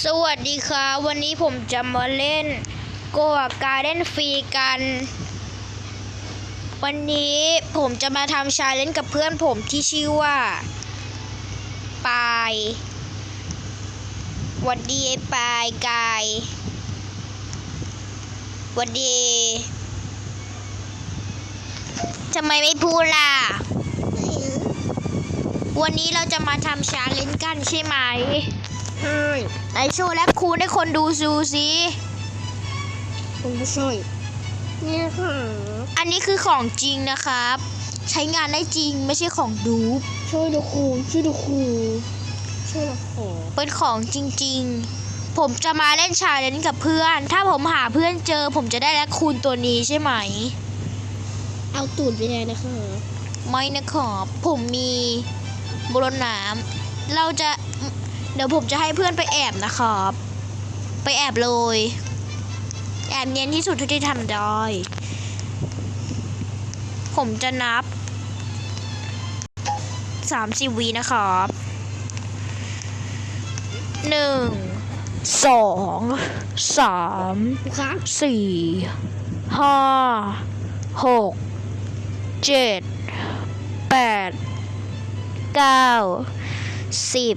สวัสดีครับวันนี้ผมจะมาเล่นโกะการ์เด้นฟรีกัน วันนี้ผมจะมาทำชาเลนจ์กับเพื่อนผมที่ชื่อว่าปายหวัดดีไอ้ปายกายหวัดดีทำไมไม่พูดล่ะ วันนี้เราจะมาทำชาเลนจ์กันใช่ไหม ใช่ไหนโชว์และคูณให้คนดูซูสิคุณผู้ช่วยนี่ค่ะ อันนี้คือของจริงนะครับ ใช้งานได้จริงไม่ใช่ของดูปช่วยดูครูช่วยดูครูช่วยดูครูเป็นของจริง ๆ ผมจะมาเล่นชาเลนจ์กับเพื่อน ถ้าผมหาเพื่อนเจอ ผมจะได้และคูณตัวนี้ใช่ไหม เอาตูดไปเลยนะคะไม่นะครับผมมีบรนน้ำเราจะ เดี๋ยวผมจะให้เพื่อนไปแอบนะครับ ไปแอบเลย แอบเนียนที่สุดเท่าที่ทำได้ ผมจะนับสามสิบวินะครับหนึ่งสองสามครับสี่ห้าหกเจ็ดแปดเก้าสิบ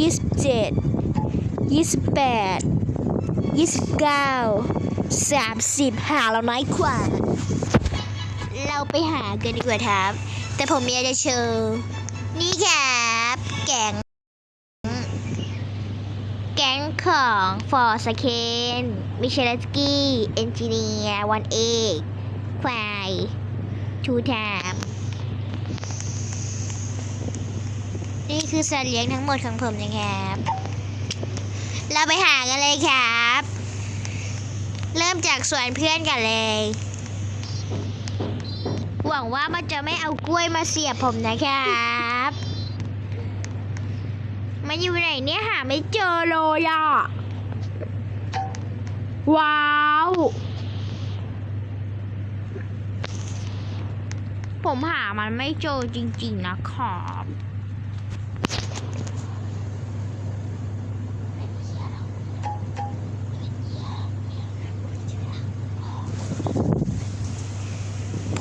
ยี่สิบเจ็ดยี่สิบแปดยี่สิบเก้าสามสิบหาเราน้อยกว่า เราไปหากันดีกว่าครับ แต่ผมมีอะไรจะเชิญนี่ครับแกง แกงของฟอร์สเคนมิเชลสกี้ เอนจิเนียร์วันเอกควายชูแทม นี่คือสัตว์เลี้ยงทั้งหมดของผมนะครับ เราไปหากันเลยครับ เริ่มจากสวนเพื่อนกันเลย หวังว่ามันจะไม่เอากล้วยมาเสียบผมนะครับ มันอยู่ไหนเนี่ยหาไม่เจอเลยอะ ว้าวผมหามันไม่เจอจริงๆนะครับ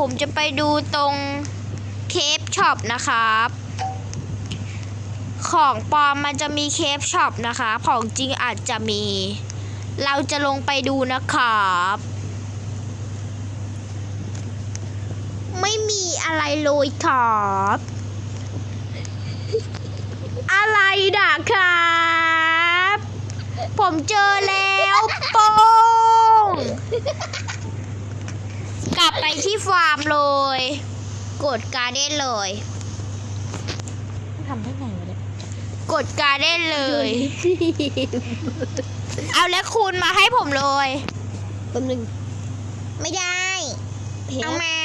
ผมจะไปดูตรงเคปช็อปนะครับ ของปลอมมันจะมีเคปช็อปนะคะ ของจริงอาจจะมี เราจะลงไปดูนะครับ ไม่มีอะไรเลยครับ อะไรนะครับ ผมเจอแล้วโป้ง กลับไปที่ฟาร์มเลย กดการ์เด้นเลยทำได้ไงวะเนี่ยกดการ์เด้นเลย เอาและคูณมาให้ผมเลย แป๊บนึงไม่ได้เพียเอามา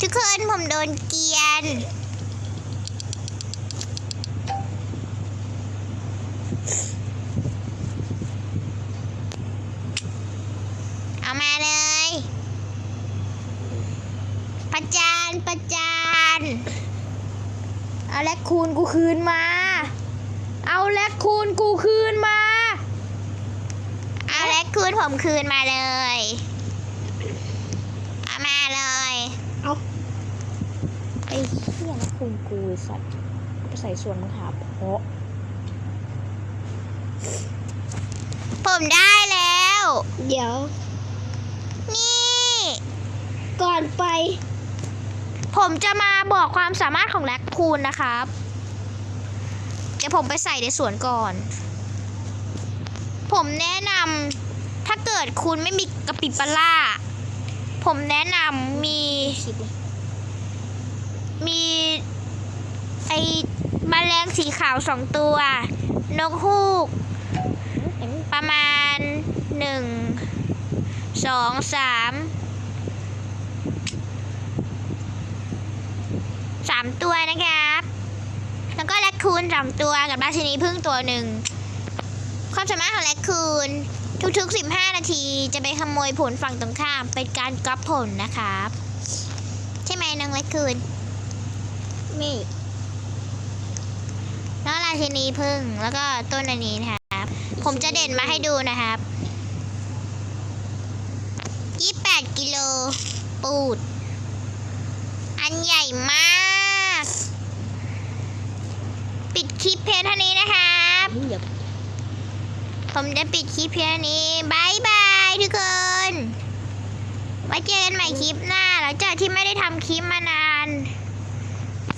ทุกคนผมโดนเกลียน เอามาเลย ประจาน ประจานเอาแลกคูณกูคืนมา เอาแลกคูณกูคืนมา เอาแลกคูณผมคืนมาเลย เอามาเลย เอาไอ้เหี้ยนะคุณกูไอ้สัตว์ไปใส่ส่วนมึงหาเพาะผมได้แล้ว เดี๋ยว นี่ ก่อนไป ผมจะมาบอกความสามารถของแลคคูนนะครับเดี๋ยวผมไปใส่ในสวนก่อน ผมแนะนำถ้าเกิดคุณไม่มีกระปิปลาร่า ผมแนะนำมีมีไอแมลงสีขาวสองตัว นกฮูก ประมาณหนึ่งสองสาม สามตัวนะครับ แล้วก็แรคคูนสองตัวกับราชินีพึ่งตัวหนึ่ง ความสามารถของแรคคูนทุกๆ 15 นาทีจะไปขโมยผลฝั่งตรงข้าม เป็นการก๊อปผลนะครับ ใช่ไหมน้องแรคคูนนี่แล้วราชินีพึ่งแล้วก็ต้นอันนี้นะครับ ผมจะเด่นมาให้ดูนะครับ28กิโล ปูด อันใหญ่มาก ปิดคลิปเพียงเท่านี้นะครับผมจะปิดคลิปเพียงนี้บายบายทุกคนไว้เจอกันใหม่คลิปหน้าหลังจากที่ไม่ได้ทำคลิปมานาน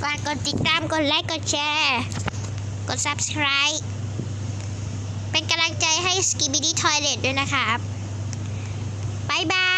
ฝากกดติดตามกดไลค์กดแชร์ กด subscribe เป็นกำลังใจให้ Skibidi Toilet ด้วยนะครับบายบาย